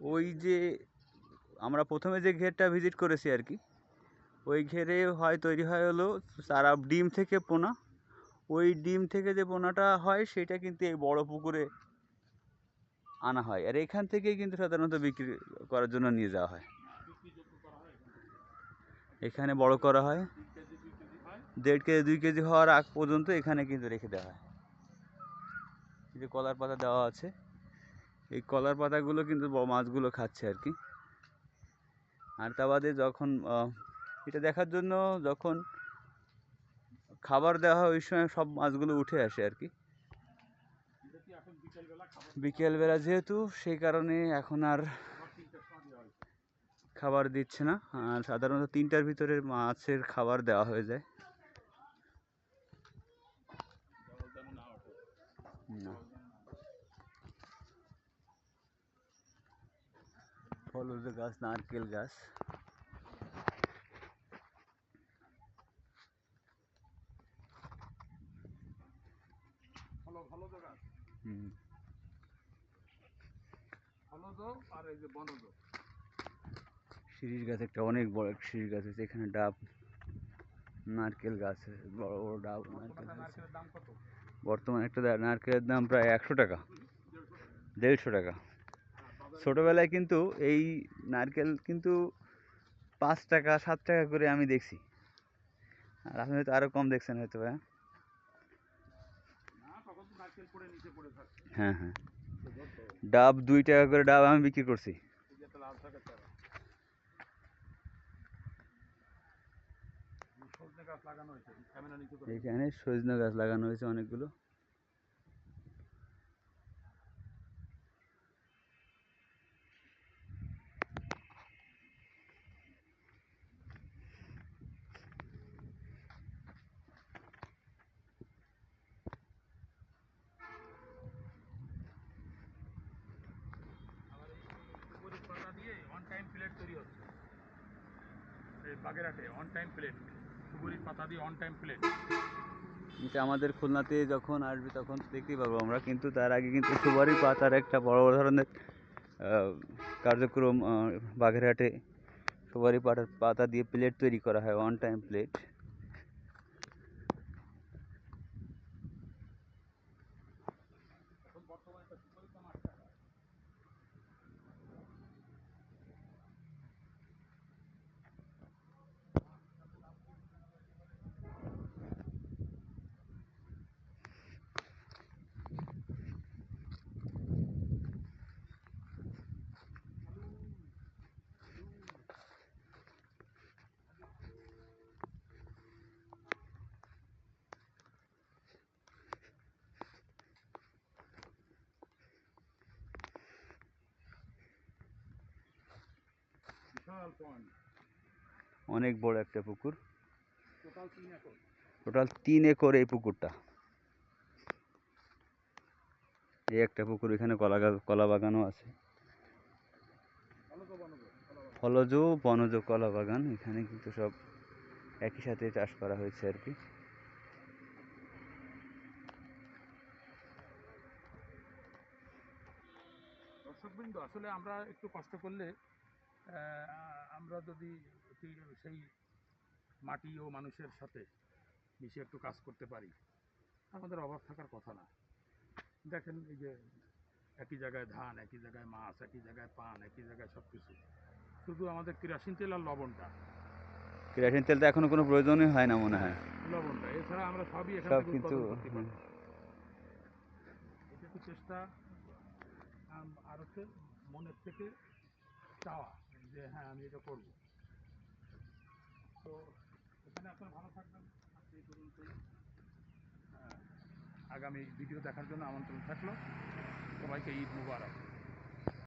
ওই যে আমরা প্রথমে যে ঘেরটা ভিজিট করেছি আর কি, ওই ঘেরে হয় তৈরি হয় হলো তারা ডিম থেকে পোনা। ওই ডিম থেকে যে পোনাটা হয় সেটা কিন্তু এই বড় পুকুরে আনা হয় আর এখান থেকেই কিন্তু সাধারণত বিক্রি করার জন্য নিয়ে যাওয়া হয়। এখানে বড় করা হয়। দেড় কেজি, দুই কেজি হওয়ার আগ পর্যন্ত এখানে কিন্তু রেখে দেওয়া হয়। যে কলার পাতা দেওয়া আছে। এই কলার পাতাগুলো কিন্তু মাছগুলো খাচ্ছে আর কি। আর তা বাদে যখন এটা দেখার জন্য যখন খাবার দেওয়া হয় ওই সময় সব মাছগুলো উঠে আসে আর কি। বিকেলবেলা যেহেতু সেই কারণে এখন আর খাবার দিচ্ছে না। আর সাধারণত তিনটার ভিতরে মাছের খাবার দেওয়া হয়ে যায়। না। ফলজ গাছ নারকেল গাছ ভালো ভালো তো গাছ হুম ভালো তো আর এই যে বনজ শিরিষ গাছ একটা অনেক বড় একটা শিরিষ গাছ আছে এখানে ডাব নারকেল গাছ আছে, বড় বড় ডাব নারকেল বর্তমানে গাছ আছে। নারকেলের দাম কত বর্তমানে একটা দা- নারকেলের দাম প্রায় একশো টাকা দেড়শো টাকা ছোটোবেলায় কিন্তু এই নারকেল কিন্তু পাঁচ টাকা সাত টাকা করে আমি দেখছি। আর আপনি হয়তো আরও কম দেখছেন হয়তো থাকছে হ্যাঁ হ্যাঁ। ডাব দুই টাকা করে ডাব আমি বিক্রি করছি। এখানে সজনে গাছ লাগানো হয়েছে অনেকগুলো আবার এই সুপারি পাতা দিয়ে অন টাইম প্লেট তৈরি হচ্ছে। বাগেরহাটে অন টাইম প্লেট সুগুরির পাতা দিয়ে অন টাইম প্লেট এটা আমাদের খুলনাতে যখন আসবে তখন দেখতেই পাবো আমরা, কিন্তু তার আগে কিন্তু সুবারি পাতার একটা বড় ধরনের কার্যক্রম বাগেরহাটে সুপারি পাতার পাতা দিয়ে প্লেট তৈরি করা হয় অন টাইম প্লেট অনেক বড় একটা পুকুর। টোটাল তিন একর। এই পুকুরটা। এই একটা পুকুর এখানে কলা কলা বাগানও আছে। ফলজ বনজ কলা বাগান এখানে কিন্তু সব একই সাথে চাষ করা হয়েছে আর কি। দর্শকবৃন্দ আসলে আমরা একটু কষ্ট করলে আমরা যদি সেই মাটি ও মানুষের সাথে মিশে একটু কাজ করতে পারি আমাদের অভাব থাকার কথা না। দেখেন এই যে একই জায়গায় ধান একই জায়গায় মাছ একই জায়গায় পান একই জায়গায় সব কিছু শুধু আমাদের কেরাসিন তেল আর লবণটা। কেরাসিন তেল তো এখনও কোনো প্রয়োজনই হয় না মনে হয়। লবণটা এছাড়া আমরা সবই এখান সব কিন্তু উৎপাদন করতে পারি। এটা একটু চেষ্টা আর হচ্ছে মনের থেকে চাওয়া। যে হ্যাঁ আমি এটা করব। তো এখানে আপনারা ভালো থাকবেন। এই পর্যন্তই আগামী ভিডিও দেখার জন্য আমন্ত্রণ থাকল। সবাইকে ঈদ মুবারক।